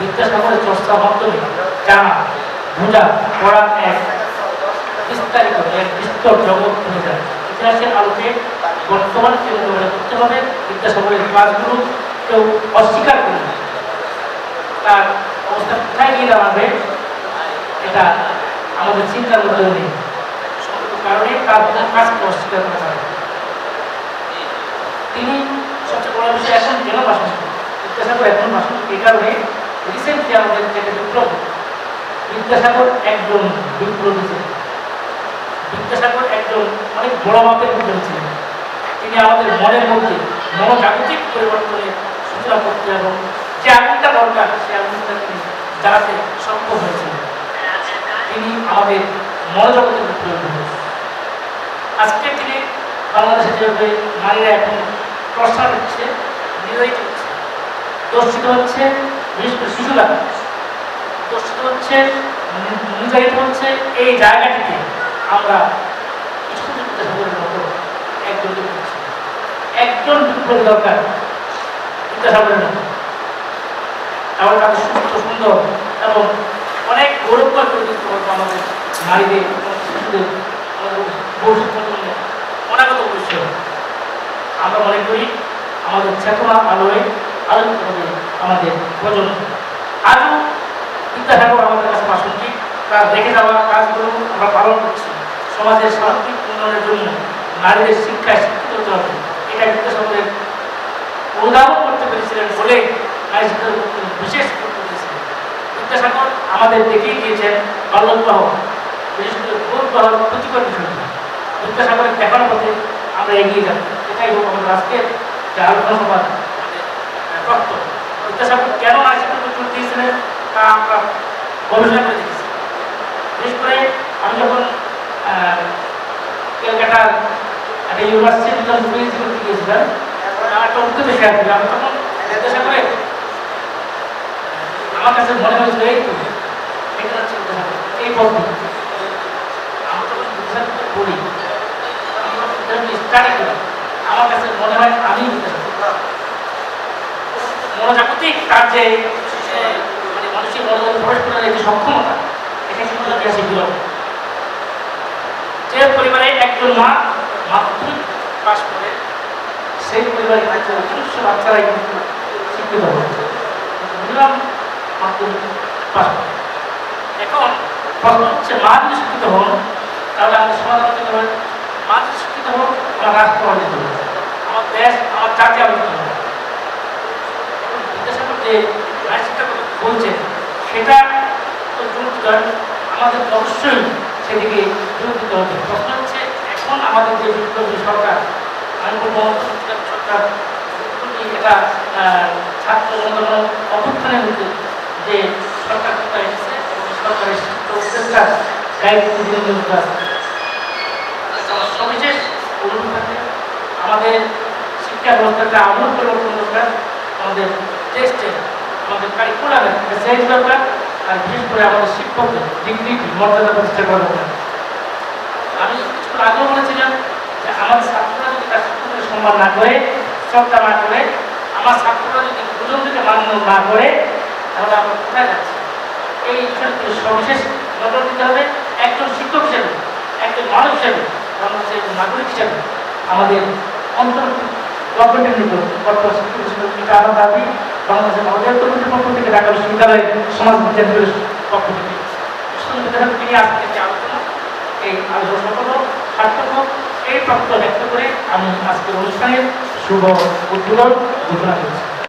বিদ্যাসাগরের চর্চার মাধ্যমে জানা বোঝা পড়া এক বিস্তারিত এক বিস্তর জগৎ হয়ে যায়। ইতিহাসের আলোকে বর্তমান চিন্তা করতে হবে বিদ্যাসাগরের কাজগুলো কেউ অস্বীকার করে না। তার অবস্থা কোথায় গিয়ে দাঁড়াবে, এটা আমাদের চিন্তার মধ্যে নেই। কারণে তার কাজকে অস্বীকার করা যায় তিনি সবচেয়ে বড় বিষয় এখন বাসন বিদ্যাসাগর এখন বাসন এই কারণে রিসেন্টলি আমাদের যেটা বিপ্লব। বিদ্যাসাগর একজন বিপ্লবী ছিলেন। বিদ্যাসাগর একজন অনেক বড় মাপের বিপ্লবী ছিলেন। তিনি আমাদের মনের মধ্যে মনোজাগতিক পরিবর্তনের সূচনা করতে এবং যে আগুনটা দরকার সে আগুনটা তিনি জ্বালাতে সক্ষম হয়েছিলেন। তিনি আমাদের মনোজগতের বিপ্লবী আজকে তিনি বাংলাদেশে যেভাবে নারীরা এখন প্রশ্ন হচ্ছে নির্যাতিত হচ্ছে দর্শিত হচ্ছে একজন। একজন বিপ্লবী দরকার সুন্দর এবং অনেক গৌরবকর আমাদের নারীদের শিশুদের ভবিষ্যৎ প্রজন্মের অনাগত ভবিষ্যৎ। আমরা মনে করি, আমাদের চেতনা আলোয় আলোকিত হবে আমাদের প্রজন্ম। আজও বিদ্যাসাগর আমাদের কাছে প্রাসঙ্গিক তার দেখে যাওয়া কাজগুলো আমরা পালন করছি। সমাজের সামাজিক উন্নয়নের জন্য নারীদের শিক্ষায় শিক্ষিত এটা বিদ্যাসাগরের অনুধাবন করতে পেরেছিলেন বলে নারী শিক্ষার বিশেষ বিদ্যাসাগর আমাদের দেখিয়ে দিয়েছেন বাল্যবিবাহ, বিশেষ করে ভূতবাহ ক্ষতিকর বিষয়টি। বিদ্যাসাগরের দেখানো পথে আমরা এগিয়ে যাব। এটাই হোক আমাদের আজকের যে আলোচনা সভার কেন উপর জোর দিয়েছিলেন তা আমরা গবেষণা করে দেখেছি। বিশেষ করে আমি যখন ক্যালকাটার একটা ইউনিভার্সিটি গিয়েছিলাম আমার একটা আমি তখন আমার কাছে মনে হয়েছিল, এই তো এই পদ্ধতি আমি তখন পড়ি। আমার কাছে মনে হয় আমি বিদ্যাসাগর মনোজাগতিক তার যে মানে মানুষের মনোযোগ প্রবেশ করার যে সক্ষমতা, এটা কিন্তু ইতিহাসে বিরল যে পরিবারে একজন মা মাধ্যমিক পাশ করে, সেই পরিবারের বাচ্চা অধিকাংশ বাচ্চারাই কিন্তু শিক্ষিত হচ্ছে মিনিমাম মাধ্যমিক পাশ করে। এখন প্রশ্ন হচ্ছে, মা যদি শিক্ষিত হন, তাহলে আমাদের সমাজ করতে হবে মা যদি শিক্ষিত হন আমার রাষ্ট্র আলোচিত হবে। আমার দেশ, আমার জাতি আলোচিত হবে। যে কথা বলছেন সেটা তো জোর আমাদের অবশ্যই সেদিকে জোর দিতে হবে। প্রশ্ন হচ্ছে, এখন আমাদের যে বিপ্লবী সরকার আমি সরকার এটা ছাত্র আন্দোলন অভ্যুত্থানের মধ্যে যে সরকার এসেছে এবং সরকারের শিক্ষিত উপদেষ্টা দায়িত্ব মধ্যে আছে। সবিশেষ অনুরোধ আমাদের শিক্ষা ব্যবস্থাটা আমূল পরিবর্তন দরকার, আমাদের টেস্টে আমাদের কারিকুলামে চেঞ্জ দরকার আর বিশেষ করে আমাদের শিক্ষকদের ডিগ্রিটি মর্যাদা প্রতিষ্ঠা করা দরকার আমি কিছুক্ষণ আগেও বলেছিলাম যে আমার ছাত্ররা যদি তার শিক্ষকদের সম্মান না করে শ্রদ্ধা না করে আমার ছাত্ররা যদি গুরুজনকে মান্য না করে তাহলে আমরা কোথায় যাচ্ছি এই বিষয়টি সবিশেষ নজর দিতে হবে একজন শিক্ষক হিসেবে একজন মানুষ হিসেবে বাংলাদেশের একজন নাগরিক হিসেবে আমাদের অন্তর্বর্তী গভর্নমেন্টের নিকট বর্তমান শিক্ষক হিসেবে আমার দাবি বাংলাদেশের মহিলা তরুণদের পক্ষ থেকে ঢাকা বিশ্ববিদ্যালয়ের সমাজ বিজ্ঞানের পক্ষ থেকে। এই আলোচনা হোক, সার্থক এই তত্ত্ব ব্যক্ত করে আমি আজকের অনুষ্ঠানের শুভ উদ্বোধন ঘোষণা করছি।